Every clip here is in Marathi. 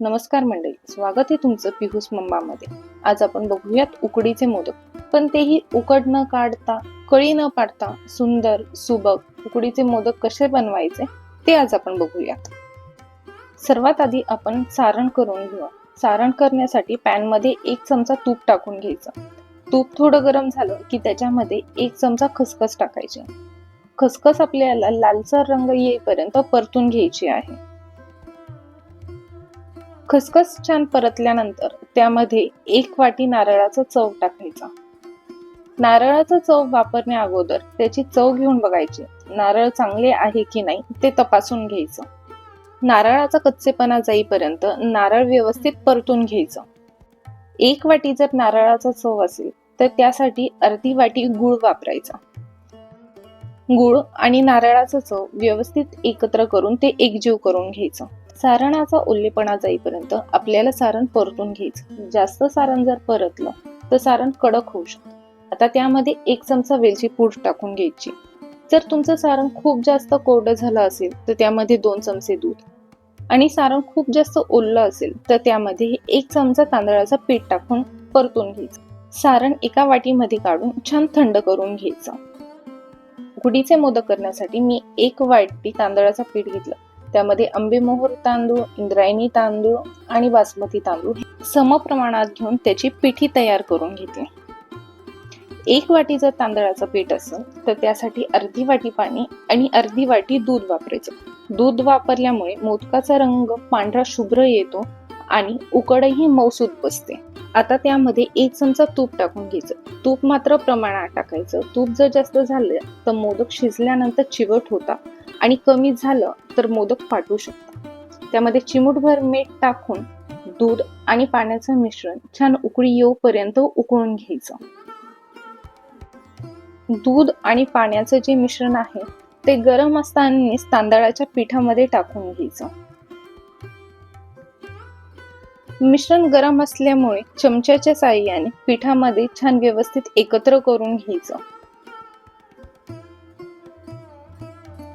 नमस्कार मंडळी स्वागत आहे तुमचं पिहूस मम्मामध्ये आज आपण बघूयात उकडीचे मोदक. पण तेही उकड न काढता कळी न पाडता सुंदर सुबक उकडीचे मोदक कसे बनवायचे ते आज आपण बघूयात. सर्वात आधी आपण सारण करून घेऊ. सारण करण्यासाठी पॅनमध्ये एक चमचा तूप टाकून घ्यायचं. तूप थोडं गरम झालं की त्याच्यामध्ये एक चमचा खसखस टाकायची. खसखस आपल्याला लालसर रंग येईपर्यंत परतून घ्यायची आहे. खसखस छान परतल्यानंतर त्यामध्ये एक वाटी नारळाचा चव टाकायचा. नारळाचा चव वापरण्या अगोदर त्याची चव घेऊन बघायची. नारळ चांगले आहे की नाही ते तपासून घ्यायचं. नारळाचा कच्चेपणा जाईपर्यंत नारळ व्यवस्थित परतून घ्यायचं. एक वाटी जर नारळाचा चव असेल तर त्यासाठी अर्धी वाटी गुळ वापरायचा. गुळ आणि नारळाचा चव व्यवस्थित एकत्र करून ते एकजीव करून घ्यायचं. सारणाचा ओल्लेपणा जाईपर्यंत आपल्याला सारण परतून घ्यायचं. जास्त सारण जर परतलं तर सारण कडक होऊ शकतं. आता त्यामध्ये एक चमचा वेलची पूड टाकून घ्यायची. जर तुमचं सारण खूप जास्त कोरडं झालं असेल तर त्यामध्ये दोन चमचे दूध. आणि सारण खूप जास्त ओललं असेल तर त्यामध्ये एक चमचा तांदळाचा पीठ टाकून परतून घ्यायचं. सारण एका वाटीमध्ये काढून छान थंड करून घ्यायचं. गुडीचे मोदक करण्यासाठी मी एक वाटी तांदळाचं पीठ घेतलं. त्यामध्ये आंबेमोहर तांदूळ इंद्रायणी तांदूळ आणि बासमती तांदूळ सम प्रमाणात घेऊन त्याची पिठी तयार करून घेतली एक वाटी जर तांदळाचं पीठ असेल तर त्यासाठी अर्धी वाटी पाणी आणि अर्धी वाटी दूध वापरायचं. दूध वापरल्यामुळे मोदकाचा रंग पांढरा शुभ्र येतो आणि उकडही मौसूद बसते. आता त्यामध्ये एक चमचा तूप टाकून घ्यायचं. तूप मात्र प्रमाणात टाकायचं. तूप जर जास्त झालं तर मोदक शिजल्यानंतर चिवट होता. आणि कमी झालं तर मोदक फाटू शकतात त्यामध्ये चिमूटभर मीठ टाकून दूध आणि पाण्याचं मिश्रण छान उकळी येऊपर्यंत उकळून घ्यायचं. दूध आणि पाण्याचं जे मिश्रण आहे ते गरम असतानाच तांदळाच्या पिठामध्ये टाकून घ्यायचं. मिश्रण गरम असल्यामुळे चमच्याच्या साह्याने पिठामध्ये छान व्यवस्थित एकत्र करून घ्यायचं.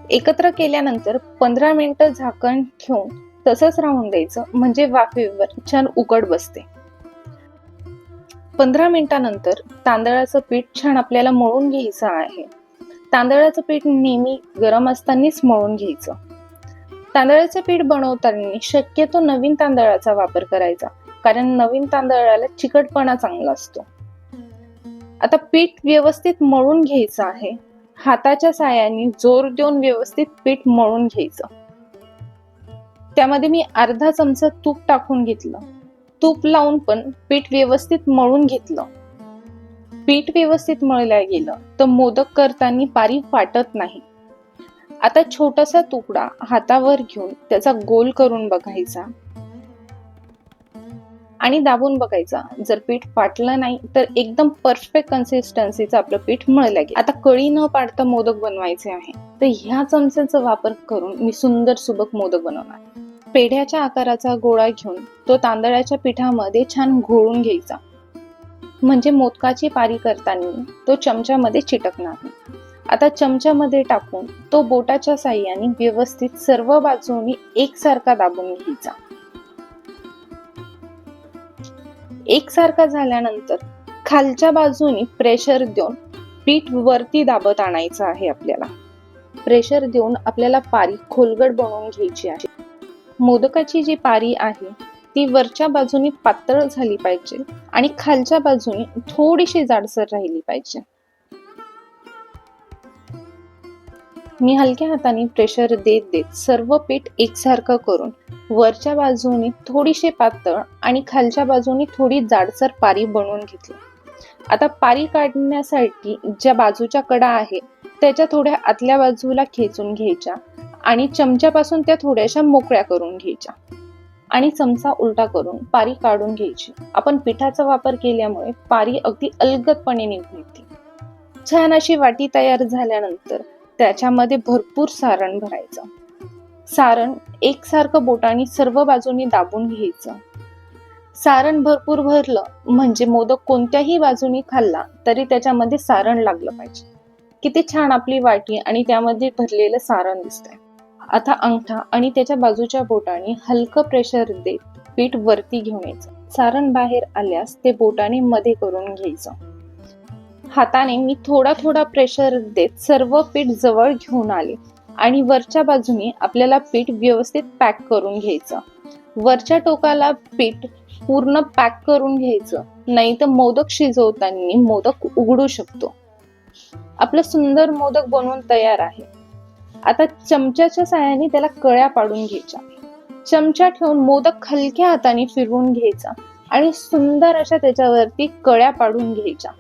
एकत्र केल्यानंतर पंधरा मिनिटं झाकण ठेवून तसंच राहून द्यायचं. म्हणजे वाफेवर छान उकड बसते. पंधरा मिनिटानंतर तांदळाचं पीठ छान आपल्याला मळून घ्यायचं आहे. तांदळाचं पीठ नेहमी गरम असतानाच मळून घ्यायचं. तांदळाचं पीठ बनवताना शक्यतो नवीन तांदळाचा वापर करायचा. कारण नवीन तांदळाला चिकटपणा चांगला असतो. आता पीठ व्यवस्थित मळून घ्यायचं आहे. हाताच्या साह्याने जोर देऊन व्यवस्थित पीठ मळून घ्यायचं. त्यामध्ये मी अर्धा चमचा तूप टाकून घेतलं. तूप लावून पण पीठ व्यवस्थित मळून घेतलं. पीठ व्यवस्थित मळल्या गेलं तर मोदक करताना पारी फाटत नाही. आता छोटासा तुकडा हातावर घेऊन त्याचा गोल करून बघायचा. आणि दाबून बघायचा. जर पीठ फाटलं नाही तर एकदम परफेक्ट कन्सिस्टन्सीचं आपलं पीठ मळ गेलं. आता कळी न पाडता मोदक बनवायचे आहे. तर ह्या चमच्याचा वापर करून मी सुंदर सुबक मोदक बनवणार. पेढ्याच्या आकाराचा गोळा घेऊन तो तांदळाच्या पिठामध्ये छान घोळून घ्यायचा. म्हणजे मोदकाची पारी करताना तो चमच्यामध्ये चिटकणार नाही. आता चमच्यामध्ये टाकून तो बोटाच्या साह्याने व्यवस्थित सर्व बाजूनी एकसारखा दाबून घ्यायचा. एकसारखा झाल्यानंतर खालच्या बाजूनी प्रेशर देऊन पीठ वरती दाबत आणायचं आहे आपल्याला. प्रेशर देऊन आपल्याला पारी खोलगट बनवून घ्यायची आहे. मोदकाची जी पारी आहे ती वरच्या बाजूनी पातळ झाली पाहिजे आणि खालच्या बाजूनी थोडीशी जाडसर राहिली पाहिजे. मी हलक्या हाताने प्रेशर देत देत सर्व पीठ एकसारखं करून वरच्या बाजूने थोडीशी पातळ आणि खालच्या बाजूने थोडी जाडसर पारी बनवून घेतली. आता पारी काढण्यासाठी ज्या बाजूच्या कडा आहे त्याच्या थोड्या आतल्या बाजूला खेचून घ्यायच्या आणि चमच्यापासून त्या थोड्याशा मोकळ्या करून घ्यायच्या आणि चमचा उलटा करून पारी काढून घ्यायची. आपण पिठाचा वापर केल्यामुळे पारी अगदी अलगदपणे निघून येते. छान अशी वाटी तयार झाल्यानंतर त्याच्यामध्ये भरपूर सारण भरायचं. सारण एकसारखं बोटाने सर्व बाजूनी दाबून घ्यायचं. सारण भरपूर भरलं म्हणजे मोदक कोणत्याही बाजूनी खाल्ला तरी त्याच्यामध्ये सारण लागलं पाहिजे. किती छान आपली वाटी आणि त्यामध्ये भरलेलं सारण दिसतंय. आता अंगठा आणि त्याच्या बाजूच्या बोटाने हलकं प्रेशर देत पीठ वरती घेऊन यायचं. सारण बाहेर आल्यास ते बोटाने मध्ये करून घ्यायचं. हाताने मी थोडा थोडा प्रेशर देत सर्व पीठ जवळ घेऊन आले. आणि वरच्या बाजूने आपल्याला पीठ व्यवस्थित पॅक करून घ्यायचं. वरच्या टोकाला पीठ पूर्ण पॅक करून घ्यायचं. नाही तर मोदक शिजवताना मोदक उघडू शकतो. आपलं सुंदर मोदक बनवून तयार आहे. आता चमच्याच्या साह्याने त्याला कळ्या पाडून घ्यायच्या. चमचा ठेवून मोदक हलक्या हाताने फिरवून घ्यायचा. आणि सुंदर अशा त्याच्यावरती कळ्या पाडून घ्यायच्या.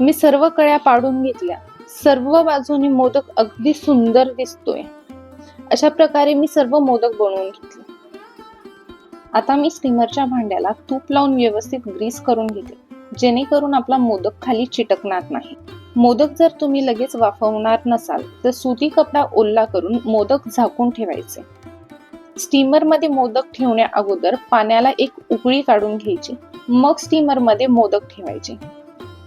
मी सर्व कळ्या पाडून घेतल्या. सर्व बाजूनी मोदक अगदी सुंदर दिसतोय. अशा प्रकारे मी सर्व मोदक बनवून घेतले. आता मी स्टीमरच्या भांड्याला तूप लावून व्यवस्थित ग्रीस करून घेते. जेणेकरून आपला मोदक खाली चिटकणार नाही. मोदक जर तुम्ही लगेच वाफवणार नसाल तर सुती कपडा ओल्ला करून मोदक झाकून ठेवायचे. स्टीमरमध्ये मोदक ठेवण्या अगोदर पाण्याला एक उकळी काढून घ्यायची. मग स्टीमरमध्ये मोदक ठेवायचे.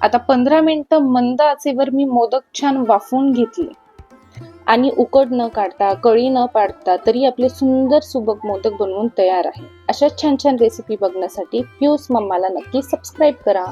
आता पंधरा मिनटं मंद आचेवर मी मोदक छान वाफवून घेतले. आणि उकड न काढता कळी न पाडता तरी आपले सुंदर सुबक मोदक बनवून तयार आहे. अशा छान छान रेसिपी बघण्यासाठी पियूस मम्माला नक्की सबस्क्राईब करा.